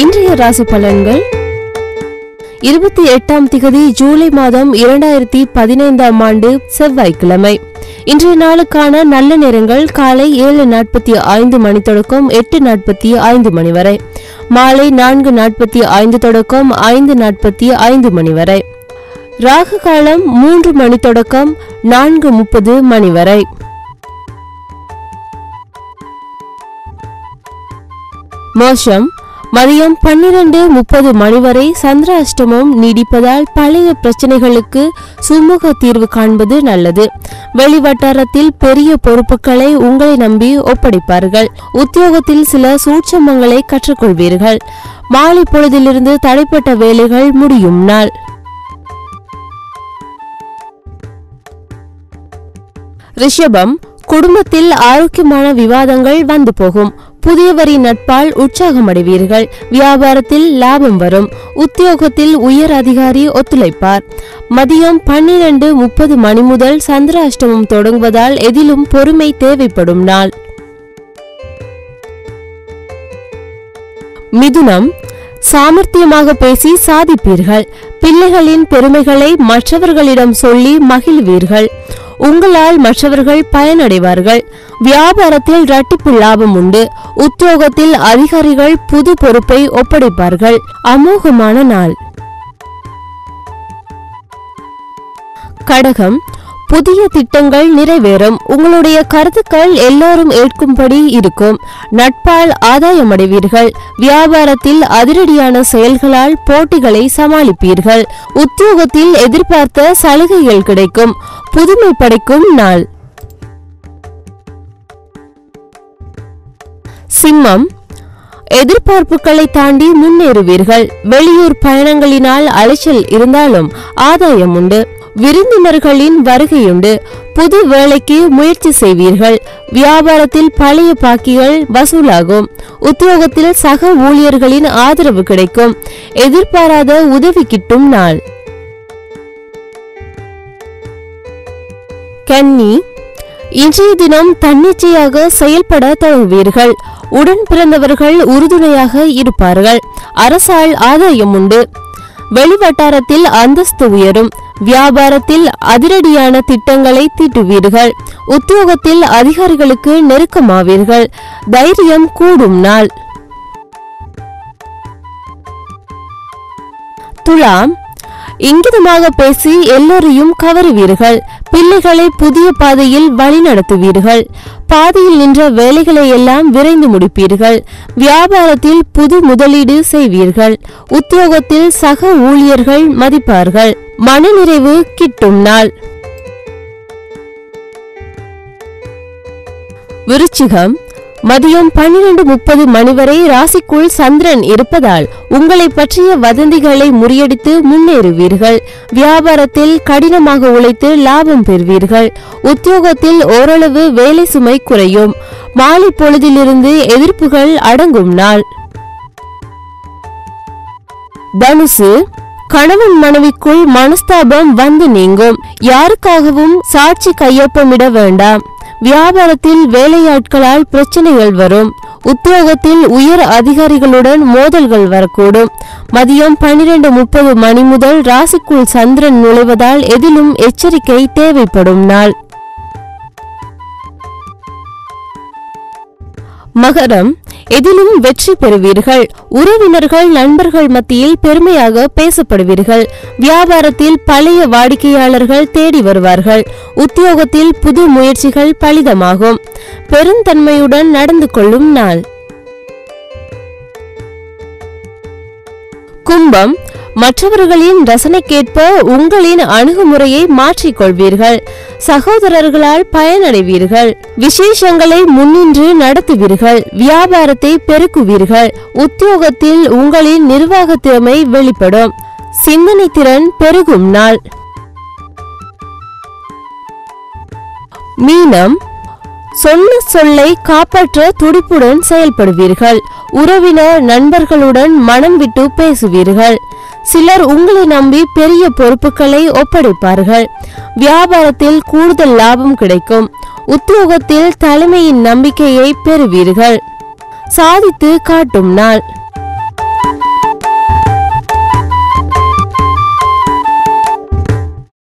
இன்றைய ராசி பலன்கள். இருபத்தி எட்டாம் திகதி ஜூலை மாதம் இரண்டாயிரத்தி பதினைந்தாம் ஆண்டு செவ்வாய்க்கிழமை. இன்றைய நாளுக்கான நல்ல நேரங்கள் காலை ஏழு நாற்பத்தி ஐந்து மணி தொடக்கம் எட்டு நாற்பத்தி ஐந்து மணி வரை. மாலை நான்கு நாற்பத்தி ஐந்து தொடக்கம் ஐந்து நாற்பத்தி ஐந்து மணி வரை. ராகு காலம் மூன்று மணி தொடக்கம் நான்கு முப்பது மணி வரை. மோஷம் மதியம் பன்னிரண்டு முப்பது மணி வரை சந்திராஷ்டமம் நீடிப்பதால் பழைய பிரச்சனைகளுக்கு சுமூக தீர்வு காண்பது நல்லது. வெளிவட்டாரத்தில் பெரிய பொறுப்புகளை உங்களை நம்பி ஒப்படைப்பார்கள். உத்தியோகத்தில் சில சூட்சமங்களை கற்றுக்கொள்வீர்கள். மாலை பொழுதிலிருந்து தடைப்பட்ட வேலைகள் முடியும் நாள். ரிஷபம் குடும்பத்தில் ஆரோக்கியமான விவாதங்கள் வந்து போகும். புதியவரி நட்பால் உற்சாகமடைவீர்கள். வியாபாரத்தில் லாபம் வரும். உத்தியோகத்தில் உயர் அதிகாரி ஒத்துழைப்பார். மதியம் பன்னிரண்டு முப்பது மணி முதல் சந்திராஷ்டமம் தொடங்குவதால் எதிலும் பொறுமை தேவைப்படும் நாள். மிதுனம். சாமர்த்தியமாக பேசி சாதிப்பீர்கள். பிள்ளைகளின் பெருமைகளை மற்றவர்களிடம் சொல்லி மகிழ்வீர்கள். உங்களால் மற்றவர்கள் பயனடைவார்கள். வியாபாரத்தில் இரட்டிப்பு லாபம் உண்டு. உத்தியோகத்தில் அதிகாரிகள் புது பொறுப்பை ஒப்படைப்பார்கள். அமோகமான நாள். கடகம் புதிய திட்டங்கள் நிறைவேறும். உங்களுடைய கருத்துக்கள் எல்லோரும் ஏற்கும்படி இருக்கும். நட்பால் ஆதாயமடைவீர்கள். வியாபாரத்தில் அதிரடியான செயல்களால் போட்டிகளை சமாளிப்பீர்கள். உத்தியோகத்தில் எதிர்பார்த்த சலுகைகள் கிடைக்கும். புதுமை படைக்கும் நாள். சிம்மம். எதிர்பார்ப்புகளை தாண்டி முன்னேறுவீர்கள். வெளியூர் பயணங்களினால் அலைச்சல் இருந்தாலும் ஆதாயம் உண்டு. விருந்தினர்களின் வருகையுண்டு. புது வேலைக்கு முயற்சி செய்வீர்கள். வியாபாரத்தில் பழைய பாக்கிகள் வசூலாகும். உத்தியோகத்தில் சக ஊழியர்களின் ஆதரவு கிடைக்கும். எதிர்பாராத உதவி கிட்டும் நாள். கன்னி இன்றைய தினம் தன்னிச்சையாக செயல்பட தொடங்குவீர்கள். உடன் பிறந்தவர்கள் உறுதுணையாக இருப்பார்கள். அரசால் ஆதாயம் உண்டு வெளிவட்டாரத்தில் அந்தஸ்து உயரும். வியாபாரத்தில் அதிரடியான திட்டங்களை தீட்டுவீர்கள். உத்தியோகத்தில் அதிகாரிகளுக்கு நெருக்கமாவீர்கள். தைரியம் கூடும் நாள். துலாம் இங்கிதமாக பேசி எல்லோரையும் கவருவீர்கள். பிள்ளைகளை புதிய பாதையில் வழிநடத்துவீர்கள் பாதையில் நின்ற வேலைகளை எல்லாம் விரைந்து முடிப்பீர்கள். வியாபாரத்தில் புது முதலீடு செய்வீர்கள். உத்தியோகத்தில் சக ஊழியர்கள் மதிப்பார்கள். மனநிறைவு கிட்டும் நாள். விருச்சிகம் மதியம் பன்னிரண்டு முப்பது மணி வரை ராசிக்குள் சந்திரன் இருப்பதால் உங்களை பற்றிய வதந்திகளை முறியடித்து முன்னேறுவீர்கள். வியாபாரத்தில் கடினமாக உழைத்து லாபம் பெறுவீர்கள். உத்தியோகத்தில் ஓரளவு வேலை சுமை குறையும். மாலை பொழுதிலிருந்து எதிர்ப்புகள் அடங்கும் நாள். தனுசு கணவன் மனைவிக்குள் மனஸ்தாபம் வந்து நீங்கும். யாருக்காகவும் சாட்சி கையொப்பமிட வேண்டாம். வியாபாரத்தில் வேலையாட்களால் பிரச்சனைகள் வரும். உத்தியோகத்தில் உயர் அதிகாரிகளுடன் மோதல்கள் வரக்கூடும். மதியம் பன்னிரண்டு முப்பது மணி முதல் ராசிக்குள் சந்திரன் நுழைவதால் எதிலும் எச்சரிக்கை தேவைப்படும் நாள். மகரம் எதிலும் வெற்றி பெறுவீர்கள். உறவினர்கள் நண்பர்கள் மத்தியில் பெருமையாக பேசப்படுவீர்கள். வியாபாரத்தில் பழைய வாடிக்கையாளர்கள் தேடி வருவார்கள். உத்தியோகத்தில் புது முயற்சிகள் பலிதமாகும். பெருந்தன்மையுடன் நடந்து கொள்ளும் நாள். கும்பம் மற்றவர்களின் ரசனைக்கேற்ப உங்களின் அணுகுமுறையை மாற்றிக்கொள்வீர்கள். சகோதரர்களால் பயனடைவீர்கள். விசேஷங்களை முன்னின்று நடத்துவீர்கள். வியாபாரத்தை பெருக்குவீர்கள். உத்தியோகத்தில் உங்களின் நிர்வாக திறமை வெளிப்படும். சிந்தனை திறன் பெருகும் நாள். மீனம். சொன்ன சொல்லை காப்பாற்ற துடிப்புடன் செயல்படுவீர்கள். உறவினர் நண்பர்களுடன் மனம் விட்டு பேசுவீர்கள். சிலர் உங்களை நம்பி பெரிய பொறுப்புகளை ஒப்படைப்பார்கள். வியாபாரத்தில் கூடுதல் லாபம் கிடைக்கும். உத்தியோகத்தில் தலைமையின் நம்பிக்கையை பெறுவீர்கள். சாதித்து காட்டும் நாள்.